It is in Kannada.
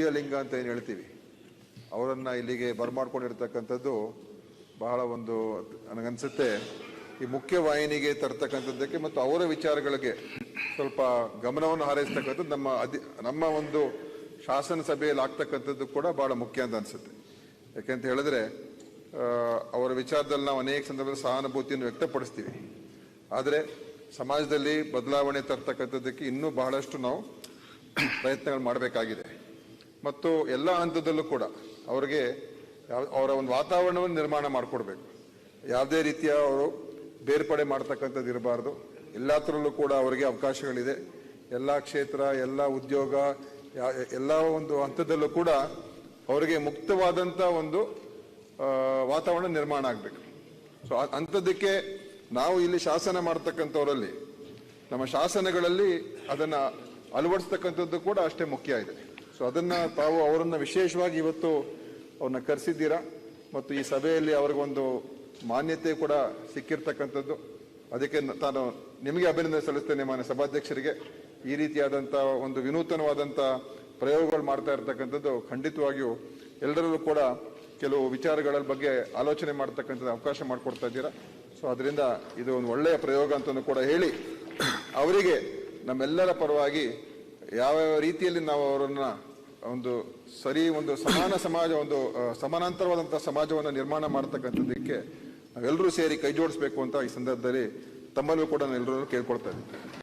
ಲಿಂಗ ಅಂತ ಏನು ಹೇಳ್ತೀವಿ? ಅವರನ್ನು ಇಲ್ಲಿಗೆ ಬರಮಾಡ್ಕೊಂಡಿರ್ತಕ್ಕಂಥದ್ದು ಬಹಳ ಒಂದು ನನಗನ್ಸುತ್ತೆ. ಈ ಮುಖ್ಯ ವಾಹಿನಿಗೆ ತರ್ತಕ್ಕಂಥದ್ದಕ್ಕೆ ಮತ್ತು ಅವರ ವಿಚಾರಗಳಿಗೆ ಸ್ವಲ್ಪ ಗಮನವನ್ನು ಹಾರೈಸ್ತಕ್ಕಂಥದ್ದು ನಮ್ಮ ಅಧಿ, ನಮ್ಮ ಒಂದು ಶಾಸನ ಸಭೆಯಲ್ಲಿ ಆಗ್ತಕ್ಕಂಥದ್ದು ಕೂಡ ಬಹಳ ಮುಖ್ಯ ಅಂತ ಅನ್ಸುತ್ತೆ. ಯಾಕೆಂತ ಹೇಳಿದ್ರೆ ಅವರ ವಿಚಾರದಲ್ಲಿ ನಾವು ಅನೇಕ ಸಂದರ್ಭದಲ್ಲಿ ಸಹಾನುಭೂತಿಯನ್ನು ವ್ಯಕ್ತಪಡಿಸ್ತೀವಿ. ಆದರೆ ಸಮಾಜದಲ್ಲಿ ಬದಲಾವಣೆ ತರ್ತಕ್ಕಂಥದ್ದಕ್ಕೆ ಇನ್ನೂ ಬಹಳಷ್ಟು ನಾವು ಪ್ರಯತ್ನಗಳು ಮಾಡಬೇಕಾಗಿದೆ. ಮತ್ತು ಎಲ್ಲ ಹಂತದಲ್ಲೂ ಕೂಡ ಅವರಿಗೆ ಅವರ ಒಂದು ವಾತಾವರಣವನ್ನು ನಿರ್ಮಾಣ ಮಾಡಿಕೊಡ್ಬೇಕು. ಯಾವುದೇ ರೀತಿಯ ಅವರು ಬೇರ್ಪಡೆ ಮಾಡ್ತಕ್ಕಂಥದ್ದು ಇರಬಾರ್ದು. ಎಲ್ಲತ್ರಲ್ಲೂ ಕೂಡ ಅವರಿಗೆ ಅವಕಾಶಗಳಿದೆ. ಎಲ್ಲ ಕ್ಷೇತ್ರ, ಎಲ್ಲ ಉದ್ಯೋಗ ಎಲ್ಲ ಒಂದು ಹಂತದಲ್ಲೂ ಕೂಡ ಅವರಿಗೆ ಮುಕ್ತವಾದಂಥ ಒಂದು ವಾತಾವರಣ ನಿರ್ಮಾಣ ಆಗಬೇಕು. ಸೊ ಅಂಥದ್ದಕ್ಕೆ ನಾವು ಇಲ್ಲಿ ಶಾಸನ ಮಾಡ್ತಕ್ಕಂಥವರಲ್ಲಿ ನಮ್ಮ ಶಾಸನಗಳಲ್ಲಿ ಅದನ್ನು ಅಳವಡಿಸ್ತಕ್ಕಂಥದ್ದು ಕೂಡ ಅಷ್ಟೇ ಮುಖ್ಯ ಇದೆ. ಸೊ ಅದನ್ನು ತಾವು ಅವರನ್ನು ವಿಶೇಷವಾಗಿ ಇವತ್ತು ಅವ್ರನ್ನ ಕರೆಸಿದ್ದೀರಾ? ಮತ್ತು ಈ ಸಭೆಯಲ್ಲಿ ಅವ್ರಿಗೊಂದು ಮಾನ್ಯತೆ ಕೂಡ ಸಿಕ್ಕಿರ್ತಕ್ಕಂಥದ್ದು. ಅದಕ್ಕೆ ತಾನು ನಿಮಗೆ ಅಭಿನಂದನೆ ಸಲ್ಲಿಸ್ತೇನೆ ಮಾನ್ಯ ಸಭಾಧ್ಯಕ್ಷರಿಗೆ. ಈ ರೀತಿಯಾದಂಥ ಒಂದು ವಿನೂತನವಾದಂಥ ಪ್ರಯೋಗಗಳು ಮಾಡ್ತಾ ಇರತಕ್ಕಂಥದ್ದು ಖಂಡಿತವಾಗಿಯೂ ಎಲ್ಲರಲ್ಲೂ ಕೂಡ ಕೆಲವು ವಿಚಾರಗಳ ಬಗ್ಗೆ ಆಲೋಚನೆ ಮಾಡ್ತಕ್ಕಂಥದ್ದು ಅವಕಾಶ ಮಾಡಿಕೊಡ್ತಾ ಇದ್ದೀರಾ? ಸೊ ಅದರಿಂದ ಇದು ಒಂದು ಒಳ್ಳೆಯ ಪ್ರಯೋಗ ಅಂತಲೂ ಕೂಡ ಹೇಳಿ ಅವರಿಗೆ ನಮ್ಮೆಲ್ಲರ ಪರವಾಗಿ ಯಾವ ಯಾವ ರೀತಿಯಲ್ಲಿ ನಾವು ಅವರನ್ನ ಒಂದು ಸರಿ ಒಂದು ಸಮಾನ ಸಮಾಜ, ಒಂದು ಸಮಾನಾಂತರವಾದಂಥ ಸಮಾಜವನ್ನು ನಿರ್ಮಾಣ ಮಾಡ್ತಕ್ಕಂಥದ್ದಕ್ಕೆ ನಾವೆಲ್ಲರೂ ಸೇರಿ ಕೈ ಜೋಡಿಸ್ಬೇಕು ಅಂತ ಈ ಸಂದರ್ಭದಲ್ಲಿ ತಮ್ಮಲ್ಲೂ ಕೂಡ ನಾನು ಎಲ್ಲರೂ ಕೇಳ್ಕೊಳ್ತಾ ಇದ್ದೀನಿ